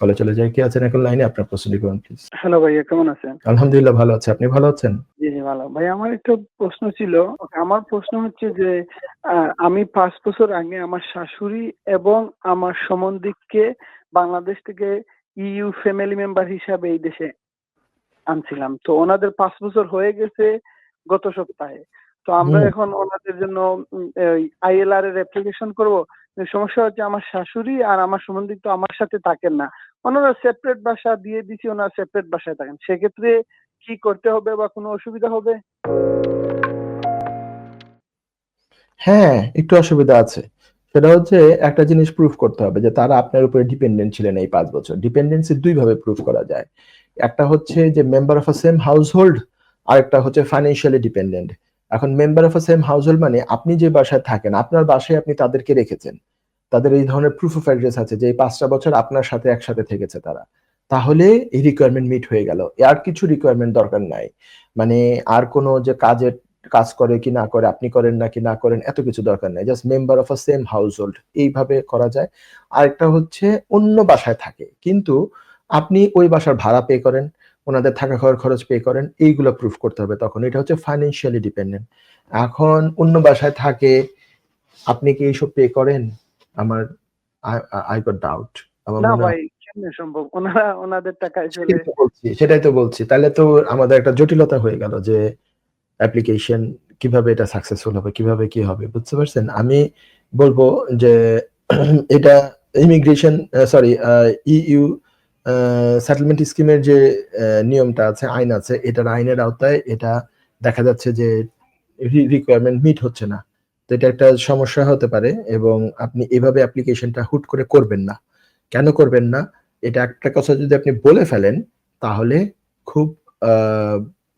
ফলে চলে যায় কে আছেন এখন লাইনে? আপনার প্রশ্নটি করুন প্লিজ হ্যালো ভাইয়া কেমন আছেন? আলহামদুলিল্লাহ ভালো আছে। আপনি ভালো আছেন? জি জি ভালো। ভাই আমার একটা প্রশ্ন ছিল। আমার প্রশ্ন হচ্ছে যে আমি পাঁচ বছর আগে আমার শাশুড়ি এবং আমার সম্বন্ধিককে বাংলাদেশ থেকে ইইউ ফ্যামিলি মেম্বার হিসাবে এই দেশে আনছিলাম। তো ওনাদের পাঁচ বছর হয়ে গেছে গত সপ্তাহে। তো আমরা এখন ওনাদের জন্য আইএলআর এর অ্যাপ্লিকেশন করব। সমস্যা হচ্ছে আমার শাশুড়ি আর আমার সম্বন্ধিক তো আমার সাথে থাকেন না। ওনারা সেপারেট বাসা দিয়ে দিছি, ওনারা সেপারেট বাসায় থাকেন। সেক্ষেত্রে কি করতে হবে বা কোনো অসুবিধা হবে? হ্যাঁ একটু অসুবিধা আছে। সেটা হচ্ছে একটা জিনিস প্রুফ করতে হবে যে তারা আপনার উপরে ডিপেন্ডেন্ট ছিলেন এই পাঁচ বছর। ডিপেন্ডেন্সি দুই ভাবে প্রুফ করা যায়। একটা হচ্ছে যে member of a same household আর একটা হচ্ছে ফাইন্যান্সিয়ালি ডিপেন্ডেন্ট এখন member of a same household মানে আপনি যে বাসায় থাকেন, আপনার বাসায় আপনি তাদেরকে রেখেছেন। তাদের এই ধরনের প্রুফ অফ অ্যাড্রেস আছে যে এই পাঁচটা বছর আপনার সাথে একসাথে থেকেছে তারা। তাহলে এই রিকোয়ারমেন্ট মিট হয়ে গেল। আর কিছু রিকোয়ারমেন্ট দরকার নাই। মানে আর কোনো যে কাজের, কাজ করে কি না করে, আপনি করেন না কি না করেন, এত কিছু দরকার নাই। Just member of a same household এইভাবে করা যায়। আরেকটা হচ্ছে অন্য বাসায় থাকে। কিন্তু আপনি ওই বাসার ভাড়া পে করেন। ওনাদের থাকা খাওয়ার খরচ পে করেন এইগুলো প্রুফ করতে হবে তখন। এটা হচ্ছে ফাইন্যান্সিয়ালি ডিপেন্ডেন্ট এখন অন্য বাসায় থাকে আপনি কি এইসব পে করেন? আমার আই গট ডাউট আমার না ভাই কেমনে সম্ভব? ওনারা ওনাদের টাকায় চলে। সেটাই তো বলছি সেটাই তো বলছি। তাহলে তো আমাদের একটা জটিলতা হয়ে গেল যে অ্যাপ্লিকেশন কীভাবে এটা সাকসেসফুল হবে কীভাবে কি হবে বুঝতে পারছেন? আমি বলব যে এটা ইমিগ্রেশন সরি ইইউ সেটেলমেন্ট স্কিমের যে নিয়মটা আছে, আইন আছে, এটার আইনের আওতায় এটা দেখা যাচ্ছে যে রিকোয়ারমেন্ট মিট হচ্ছে না। তো এটা একটা সমস্যা হতে পারে এবং আপনি এভাবে অ্যাপ্লিকেশনটা হুট করে করবেন না। কেন করবেন না? এটা একটা কথা যদি আপনি বলে ফেলেন, তাহলে খুব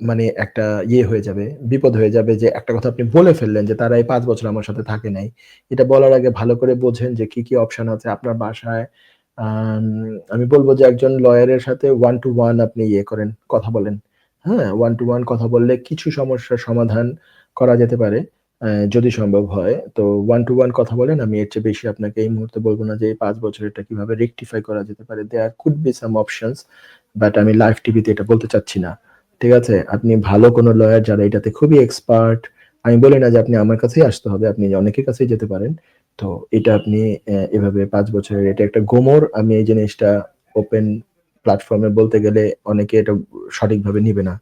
মানে একটা ইয়ে হয়ে যাবে, বিপদ হয়ে যাবে যে একটা কথা আপনি বলে ফেললেন যে তারা এই পাঁচ বছর আমার সাথে থাকে নাই। এটা বলার আগে ভালো করে বোঝেন যে কি কি অপশন আছে আপনার বাসায় আম, বলব যে একজন লয়ারের সাথে ওয়ান টু ওয়ান আপনি ইয়ে করেন কথা বলেন। হ্যাঁ ওয়ান টু ওয়ান কথা বললে কিছু সমস্যার সমাধান করা যেতে পারে যদি সম্ভব হয়। তো ওয়ান টু ওয়ান কথা বলেন আমি এর চেয়ে বেশি আপনাকে এই মুহূর্তে বলব না যে পাঁচ বছর এটা কীভাবে রেকটিফাই করা যেতে পারে। There could be some options but আমি লাইভ টিভিতে এটা বলতে চাচ্ছি না। ঠিক আছে? আপনি ভালো কোনো লয়ার যারা এটাতে খুবই এক্সপার্ট আমি বলি না যে আপনি আমার কাছেই আসতে হবে আপনি অনেকের কাছেই যেতে পারেন। তো এটা আপনি এভাবে পাঁচ বছরের এটা একটা গোমর। আমি এই জিনিসটা ওপেন প্ল্যাটফর্মে বলতে গেলে অনেকে এটা সঠিকভাবে নিবে না।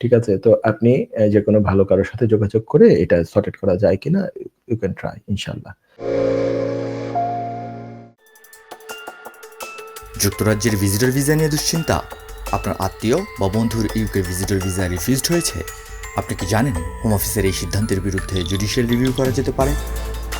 ঠিক আছে? তো আপনি যে কোনো ভালো কারোর সাথে যোগাযোগ করে এটা সর্টেড করা যায় কিনা ইউ ক্যান ট্রাই ইনশাল্লাহ যুক্তরাজ্যের ভিজিটর ভিসা নিয়ে দুশ্চিন্তা? আপনার আত্মীয় বা বন্ধুর ইউকে ভিজিটর ভিসা রিফিউজড হয়েছে? আপনি কি জানেন হোম অফিসের এই সিদ্ধান্তের বিরুদ্ধে জুডিশিয়াল রিভিউ করা যেতে পারে?